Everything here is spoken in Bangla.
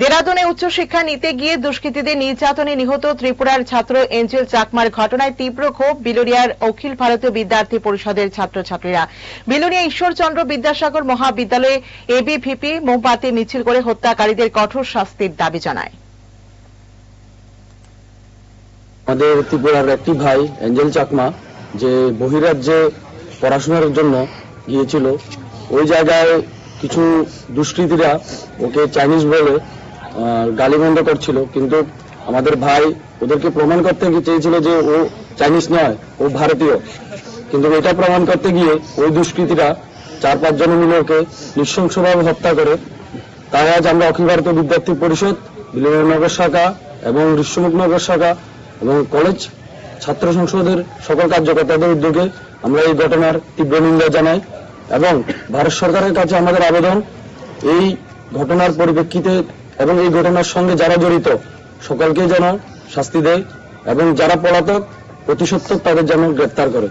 দেরাদুনে উচ্চশিক্ষা নিতে গিয়ে দুষ্কৃতীদের নির্যাতনে নিহত ত্রিপুরার ছাত্র এঞ্জেল চাকমার ঘটনায় তীব্র ক্ষোভ বিলোনিয়ার অখিল ভারতীয় বিদ্যার্থী পরিষদের ছাত্রছাত্রীরা। বিলোনিয়া ঈশ্বরচন্দ্র বিদ্যাসাগর মহাবিদ্যালয়ে এবিভিপি মোমবাতি, মিছিল করে হত্যাকারীদের কঠোর শাস্তির দাবি জানায়। আমাদের ত্রিপুরার একটি ভাই অ্যাঞ্জেল চাকমা, যে বহিরাজ্যে পড়াশোনার জন্য গিয়েছিল, ওই জায়গায় কিছু দুষ্কৃতীরা ওকে চাইনিজ বলে গালিমন্দ করছিল, কিন্তু আমাদের ভাই ওদেরকে প্রমাণ করতে গিয়ে চেয়েছিল যে ও চাইনিজ নয়, ও ভারতীয়। কিন্তু এটা প্রমাণ করতে গিয়ে ওই দুষ্কৃতীরা চার পাঁচ জন মিলে ওকে নৃশংসভাবে হত্যা করে। তাই আজ আমরা অখিল ভারতীয় বিদ্যার্থী পরিষদ বিলিনগর শাখা এবং ঋষ্যমুখনগর শাখা এবং কলেজ ছাত্র সংসদের সকল কার্যকর্তাদের উদ্যোগে আমরা এই ঘটনার তীব্র নিন্দা জানাই এবং ভারত সরকারের কাছে আমাদের আবেদন, এই ঘটনার পরিপ্রেক্ষিতে এবং এই ঘটনার সঙ্গে যারা জড়িত সকলকে যেন শাস্তি দেয় এবং যারা পলাতক প্রতিশোধ তাদের যেন গ্রেপ্তার করে।